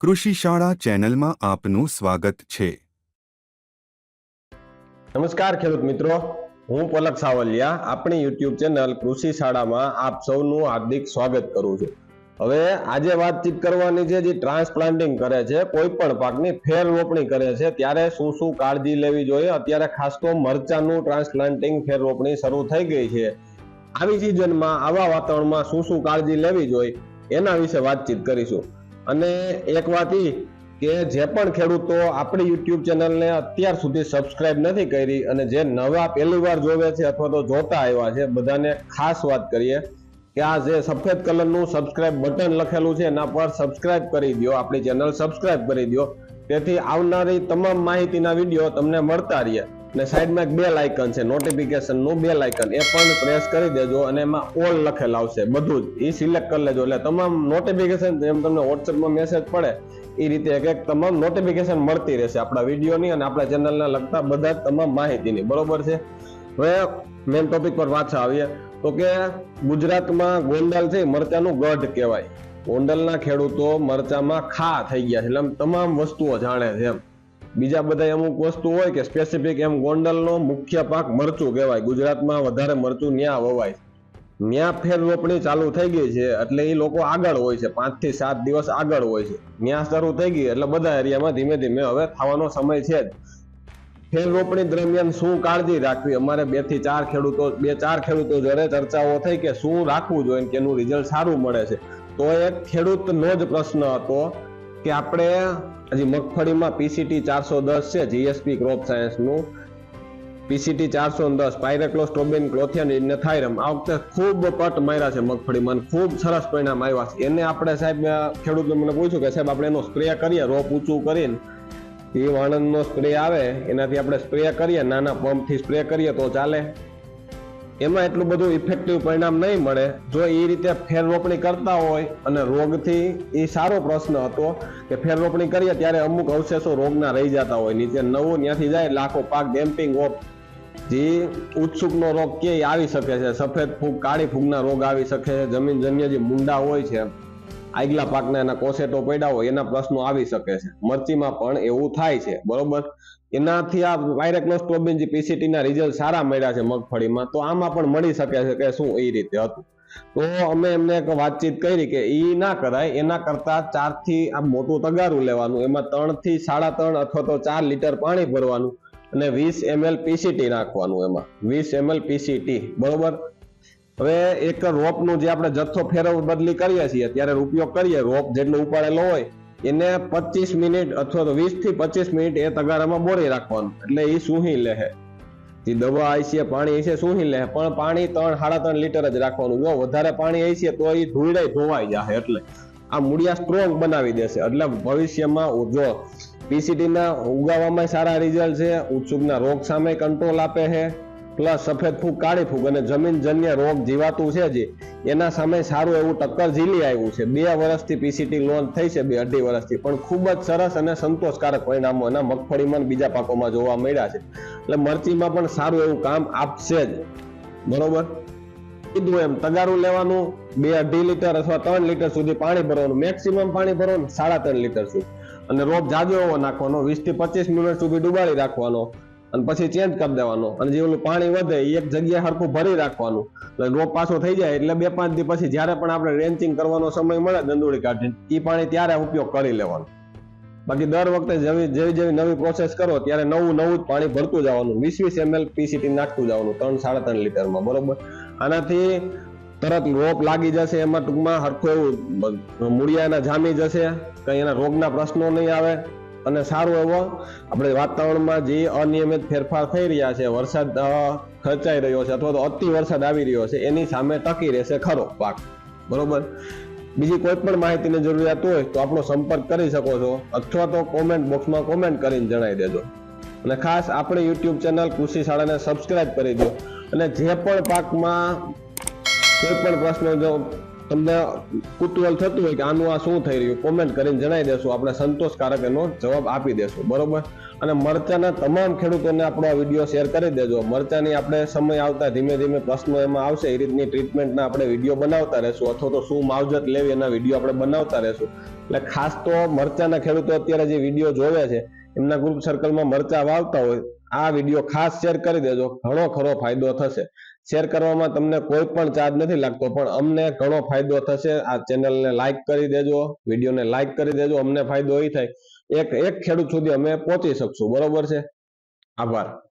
કૃષિ શાળા ચેનલમાં આપનું સ્વાગત છે. નમસ્કાર ખેડૂત મિત્રો. હું પલક સાવલિયા, આપણી યુટ્યુબ ચેનલ કૃષિ શાળામાં આપ સૌનું હાર્દિક સ્વાગત કરું છું. હવે આજે વાતચીત કરવાની છે જે ટ્રાન્સપ્લાન્ટિંગ કરે છે, કોઈ પણ પાકની ફેર રોપણી કરે છે, ત્યારે શું શું કાળજી લેવી જોઈએ? અત્યારે ખાસ તો મરચાનું ટ્રાન્સપ્લાન્ટિંગ ફેર રોપણી શરૂ થઈ ગઈ છે. આવી સિઝનમાં આવા વાતાવરણમાં શું શું કાળજી લેવી જોઈએ? એના વિશે વાતચીત કરીશું. અને એક વાત એ કે જે પણ ખેડૂતો આપણી યુટ્યુબ ચેનલને અત્યાર સુધી સબસ્ક્રાઇબ નથી કરી અને જે નવા પહેલી વાર જોવે છે અથવા તો જોતા આવ્યા છે, બધાને ખાસ વાત કરીએ કે આ જે સફેદ કલરનું સબસ્ક્રાઇબ બટન લખેલું છે, એના પર સબસ્ક્રાઇબ કરી દો આપણી ચેનલ સબસ્ક્રાઇબ કરી દો તેથી આવનારી તમામ માહિતીના વીડિયો તમને મળતા રહે અને સાઈડમાં એક બેલ આઇકન છે નોટિફિકેશનનું બેલ આઇકન એ પણ પ્રેસ કરી દેજો અને એમાં ઓલ લખેલ આવશે, બધું જ. એ સિલેક્ટ કરી લેજો. એટલે તમામ નોટિફિકેશન જેમ તમને વોટ્સએપમાં મેસેજ પડે એ રીતે એક એક તમામ નોટિફિકેશન મળતી રહેશે આપણા વિડીયોની અને આપણા ચેનલને લગતા બધા તમામ માહિતીની. બરોબર છે? હવે મેઇન ટોપિક પર પાછા આવીએ. તો કે ગુજરાતમાં ગોંડલ છે મરચાનું ગઢ કહેવાય. ગોંડલના ખેડૂતો મરચામાં ખા થઈ ગયા છે. એટલે તમામ વસ્તુઓ જાણે છે એમ. બીજા બધા અમુક વસ્તુ હોય કે સ્પેસિફિક એમ ગોંડલનો મુખ્ય પાક મરચું કહેવાય. ગુજરાતમાં વધારે મરચું ન્યા વવાય. ન્યા ફેર રોપણી ચાલુ થઈ ગઈ છે એટલે એ લોકો આગળ હોય છે. પાંચથી સાત દિવસ આગળ હોય છે. ન્યા શરૂ થઈ ગઈ એટલે બધા એરિયામાં ધીમે ધીમે હવે થવાનો સમય છે જ. ફેર રોપણી દરમિયાન શું કાળજી રાખવી? અમારે બેથી ચાર ખેડૂતો, બે ચાર ખેડૂતો જોડે ચર્ચાઓ થઈ કે શું રાખવું જોઈએ કે એનું રિઝલ્ટ સારું મળે છે. તો એક ખેડૂતનો જ પ્રશ્ન હતો કે આપણે હજી મગફળીમાં પીસીટી ચારસો દસ છે જીએસપી ક્રોપ સાયન્સનું પીસીટી ચારસો દસ પાયરેક્લોસ્ટોબિન ક્લોથિયન ઇનેથાયરમ આ વખતે ખૂબ પટ માર્યા છે મગફળીમાં ખૂબ સરસ પરિણામ આવ્યા છે. એને આપણે સાહેબ ખેડૂતને મને પૂછ્યું કે સાહેબ, આપણે એનો સ્પ્રે કરીએ, રોપ ઊંચું કરીને. એ વાણંદનો સ્પ્રે આવે, એનાથી આપણે સ્પ્રે કરીએ, નાના પંપથી સ્પ્રે કરીએ તો ચાલે. એમાં એટલું બધું ઇફેક્ટિવ પરિણામ નહીં મળે. જો એ રીતે ફેર રોપણી કરતા હોય, અને રોગથી એ સારો પ્રશ્ન હતો કે ફેર રોપણી કરીએ ત્યારે અમુક અવશેષો રોગના રહી જતા હોય. નીચે નવું ત્યાંથી જાય, લાખો પાક ડેમ્પિંગ ઓફ જે ઉત્સુકનો રોગ કે આવી શકે છે? સફેદ ફૂગ, કાળી ફૂગના રોગ આવી શકે છે? જમીન જન્ય જે મુંડા હોય છે આગલા પાકના એના કોસેટો પડ્યા હોય, એના પ્રશ્નો આવી શકે છે. મરચીમાં પણ એવું થાય છે, બરોબર? એનાથી આ વાયરેક્લોસ્ટોબિન જે પીસીટી રિઝલ્ટ સારા મળ્યા છે મગફળીમાં, તો આમાં પણ મળી શકે છે કે શું એ રીતે હતું. તો અમે એમને એક વાતચીત કરી કે ઈ ના કરાય, એના કરતા ચારથી આ મોટું તગારું લેવાનું, એમાં ત્રણથી સાડા ત્રણ અથવા તો ચાર લીટર પાણી ભરવાનું અને વીસ એમએલ પીસીટી નાખવાનું એમાં, વીસ એમએલ પીસીટી બરોબર? હવે એક રોપનું જે આપણે જથ્થો ફેરવ, બદલી કરીએ છીએ, ત્યારે ઉપયોગ કરીએ. રોપ જેટલું ઉપાડેલો હોય, એને પચીસ મિનિટ અથવા તો વીસથી પચીસ મિનિટ એ તગારામાં બોળી રાખવાનું. એટલે એ સૂહી લે જે દવા છે, પાણી છે, સૂહી લે પણ પાણી ત્રણ, સાડા ત્રણ લીટર જ રાખવાનું. જો વધારે પાણી છે, તો એ ધૂળે ધોવાઈ જાય એટલે. આ મૂળિયા સ્ટ્રોંગ બનાવી દેશે. એટલે ભવિષ્યમાં જો પીસીટીના ઉગાવામાં સારા રિઝલ્ટ છે, ઉત્સુકના રોગ સામે કંટ્રોલ આપે છે. પ્લસ સફેદ ફૂગ, કાળી ફૂગ અને જમીનજન્ય રોગ જીવાતું છે જે, એના સામે સારું એવું ટક્કર ઝીલી આવ્યું છે. બે વર્ષથી પીસીટી લોન્ચ થઈ છે, બે અઢી વર્ષથી, પણ ખૂબ જ સરસ અને સંતોષકારક પરિણામો એના મગફળીમાં બીજા પાકોમાં જોવા મળ્યા છે. એટલે મરચીમાં પણ સારું એવું કામ આપશે જ. બરોબર? કીધું એમ, તગારું લેવાનું, બે અઢી લીટર અથવા ત્રણ લીટર સુધી પાણી ભરવાનું, મેક્સિમમ પાણી ભરવાનું સાડા ત્રણ લીટર સુધી. અને રોપ જાજો એવો નાખવાનો વીસથી પચીસ મિનિટ સુધી ડુબાડી રાખવાનો. અને પછી ચેન્જ કરી દેવાનો. અને જે ઓલું પાણી વધે એક જગ્યાએ હરખું ભરી રાખવાનું. એટલે રોપ પાછો થઈ જાય એટલે બે પાંચ દિવસ પછી જ્યારે પણ આપણે રેન્ચિંગ કરવાનો સમય મળે દંદુડી કાઢીને એ પાણી ત્યારે ઉપયોગ કરી લેવાનો. બાકી દર વખતે જેવી જેવી જેવી નવી પ્રોસેસ કરો ત્યારે નવું નવું જ પાણી ભરતું જવાનું. વીસ વીસ એમએલ પીસીટી નાખતું જવાનું, ત્રણ, સાડા ત્રણ લીટરમાં, બરોબર? આનાથી તરત રોપ લાગી જશે એમાં ટૂંકમાં હરખું એવું મૂળિયા એના જામી જશે, કઈ એના રોગના પ્રશ્નો નહીં આવે. અને સારું એવો આપણે વાતાવરણમાં જે અનિયમિત ફેરફાર થઈ રહ્યા છે, વરસાદ ખર્ચાઈ રહ્યો છે અથવા તો અતિ વરસાદ આવી રહ્યો છે, એની સામે ટકી રહેશે ખરો પાક. બરોબર? બીજી કોઈ પણ માહિતીની જરૂરિયાત હોય તો આપણો સંપર્ક કરી શકો છો અથવા તો કોમેન્ટ બોક્સમાં કોમેન્ટ કરીને જણાવી દેજો. અને ખાસ આપણે યુટ્યુબ ચેનલ કૃષિ શાળાને સબસ્ક્રાઇબ કરી દો. અને જે પણ પાકમાં કોઈ પણ પ્રશ્નો જો તમને કુતૂહલ થતું હોય કે આનું આ શું થઈ રહ્યું કોમેન્ટ કરીને જણાવી દેશું. આપણે સંતોષકારક એનો જવાબ આપી દેશું, બરોબર? અને મરચાના તમામ ખેડૂતોને આપણો આ વીડિયો શેર કરી દેજો. મરચાની આપણે સમય આવતા ધીમે ધીમે પ્રશ્નો એમાં આવશે. એ રીતની ટ્રીટમેન્ટના આપણે વીડિયો બનાવતા રહેશું, અથવા તો શું માવજત લેવી એના વીડિયો આપણે બનાવતા રહેશું. એટલે ખાસ તો મરચાના ખેડૂતો અત્યારે જે વીડિયો જોવે છે, એમના ગ્રુપ સર્કલમાં મરચા વાવતા હોય, આ વીડિયો ખાસ શેર કરી દેજો. ઘણો ખરો ફાયદો થશે. શેર કરવામાં તમને કોઈ પણ ચાર્જ નથી લાગતો, પણ અમને ઘણો ફાયદો થશે. આ ચેનલને લાઇક કરી દેજો વિડીયોને લાઇક કરી દેજો, અમને ફાયદો એ થાય. એક એક ખેડૂત સુધી અમે પહોંચી શકશું. બરોબર છે? આભાર.